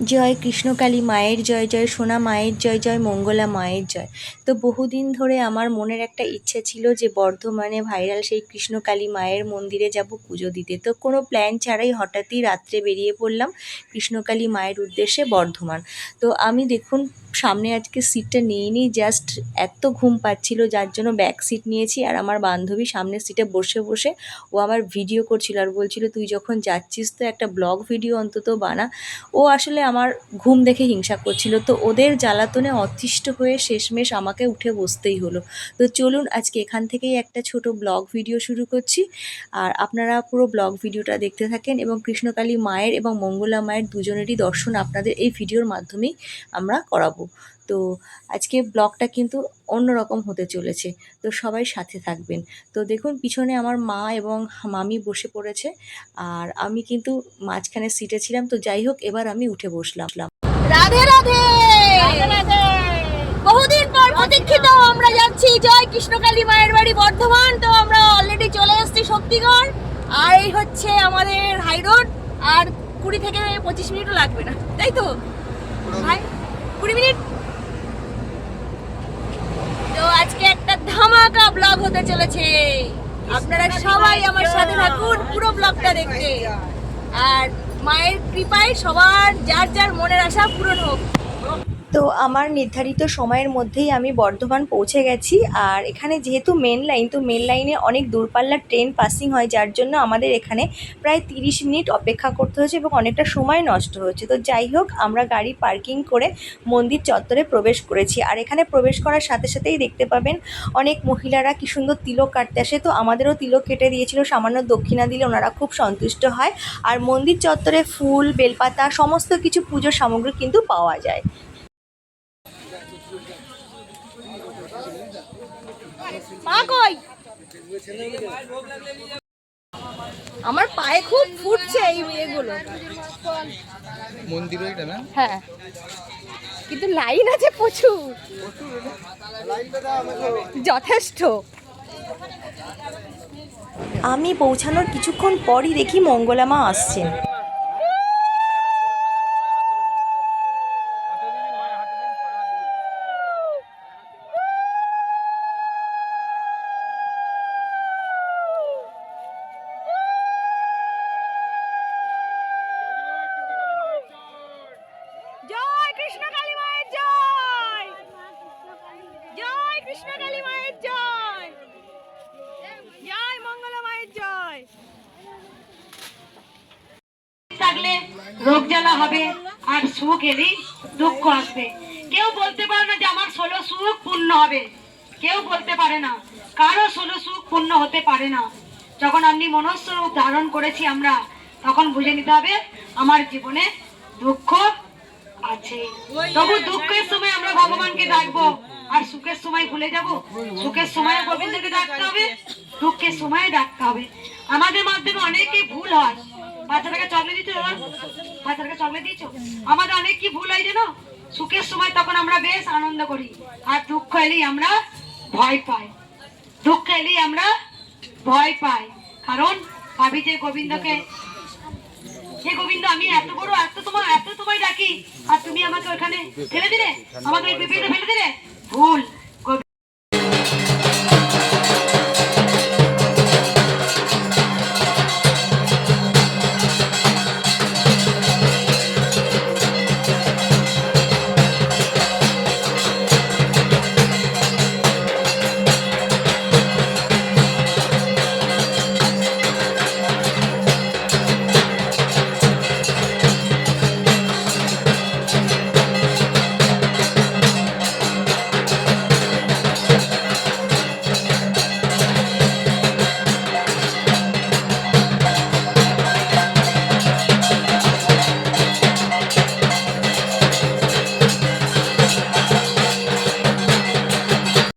জয় কৃষ্ণকালী মায়ের জয় জয় সোনা, মায়ের জয় জয় মঙ্গলা, মায়ের জয়। তো বহুদিন ধরে আমার মনের একটা ইচ্ছে ছিল যে বর্ধমানে ভাইরাল সেই কৃষ্ণকালী মায়ের মন্দিরে যাব পুজো দিতে। তো কোনো প্ল্যান ছাড়াই হঠাৎই রাত্রে বেরিয়ে পড়লাম কৃষ্ণকালী মায়ের উদ্দেশ্যে বর্ধমান। তো আমি দেখুন, সামনে আজকে সিটটা নিইনি জাস্ট এত ঘুম পাচ্ছিল, যার জন্য ব্যাক সিট নিয়েছি আর আমার বান্ধবী সামনের সিটে বসে বসে ও আমার ভিডিও করছিল আর বলছিল, তুই যখন যাচ্ছিস তো একটা ব্লগ ভিডিও অন্তত বানা। ও আসলে আমার ঘুম দেখে হিংসা করছিল। তো ওদের জ্বালাতনে অতিষ্ঠ হয়ে শেষমেশ আমাকে উঠে বসতেই হলো। তো চলুন আজকে এখান থেকেই একটা ছোট ব্লগ ভিডিও শুরু করছি। আর আপনারা পুরো ব্লগ ভিডিওটা দেখতে থাকেন এবং কৃষ্ণকালী মায়ের এবং মঙ্গলা মায়ের দুজনেরই দর্শন আপনাদের এই ভিডিওর মাধ্যমেই আমরা করাবো। তো আজকে ব্লগটা কিন্তু অন্যরকম হতে চলেছে। তো সবাই সাথে থাকবেন। তো দেখুন পিছনে আমার মা এবং মামি বসে পড়েছে। আর আমি কিন্তু মাঝখানে সিটে ছিলাম। তো যাই হোক এবার আমি উঠে বসলাম। রাধে রাধে! বহুদিন পর প্রতীক্ষিত আমরা যাচ্ছি জয় কৃষ্ণকালী মায়ের বাড়ি বর্ধমান। তো আমরা অলরেডি চলে এসেছি শক্তিগড়। আর এই হচ্ছে আমাদের হাই রোড আর কুড়ি থেকে পঁচিশ মিনিটও লাগবে না। তাই তো? ভাই কুড়ি মিনিট তো আজকে একটা ধামাকা ব্লগ হতে চলেছে। আপনারা সবাই আমার সাথে থাকুন, পুরো ব্লগটা দেখতে। আর মায়ের কৃপায় সবার, যার যার মনের আশা পূরণ হোক। তো আমার নির্ধারিত সময়ের মধ্যেই আমি বর্ধমান পৌঁছে গেছি। আর এখানে যেহেতু মেন লাইন তো মেন লাইনে অনেক দূরপাল্লার ট্রেন পাসিং হয়, যার জন্য আমাদের এখানে প্রায় তিরিশ মিনিট অপেক্ষা করতে হয়েছে এবং অনেকটা সময় নষ্ট হয়েছে তো যাই হোক, আমরা গাড়ি পার্কিং করে মন্দির চত্বরে প্রবেশ করেছি। আর এখানে প্রবেশ করার সাথে সাথেই দেখতে পাবেন, অনেক মহিলারা কি সুন্দর তিলক কাটতে আসে। তো আমাদেরও তিলক কেটে দিয়েছিল, সামান্য দক্ষিণা দিলে ওনারা খুব সন্তুষ্ট হয়। আর মন্দির চত্বরে ফুল, বেলপাতা, সমস্ত কিছু পুজোর সামগ্রী কিন্তু পাওয়া যায়। মা কই? আমার পায়ে খুব ফুটছে এই এগুলো মন্দির ওইটা না? হ্যাঁ। কিন্তু লাইন আছে প্রচুর। যথেষ্ট। আমি পৌঁছানোর কিছুক্ষণ পরই দেখি মঙ্গলামা আসছেন। থাকলে রোগ জ্বালা হবে আর সুখ এলেই দুঃখ আসবে। কেউ বলতে পারে না যে আমার ষোলো সুখ পূর্ণ হবে। কেউ বলতে পারে না। কারও ষোলো সুখ পূর্ণ হতে পারে না। যখন আপনি মনস্ব রূপ ধারণ করেছি আমরা, তখন বুঝে নিতে হবে আমার জীবনে দুঃখ আছে। তবু দুঃখের সময় আমরা ভগবানকে ডাকবো আর সুখের সময় ভুলে যাব। সুখের সময় গোবিন্দকে ডাকতে হবে, দুঃখের সময় ডাকতে হবে। আমাদের মাধ্যমে অনেকেই ভুল হয়। বাচ্চাটাকে চকলেট দিচ্ছ দাদা বাচ্চাটাকে চকলেট আমাদের অনেক কি ভুল হয় জানো? সুখের সময় তখন আমরা বেশ আনন্দ করি। আর দুঃখ এলেই আমরা ভয় পাই। দুঃখ এলেই আমরা ভয় পাই। কারণ ভাবি যে গোবিন্দকে হে গোবিন্দ, আমি এত বড়, এত তোমার এত তোমায় ডাকি। আর তুমি আমাকে ওখানে ফেলে দিলে? আমাকে ওই বিপদে ফেলে দিলে?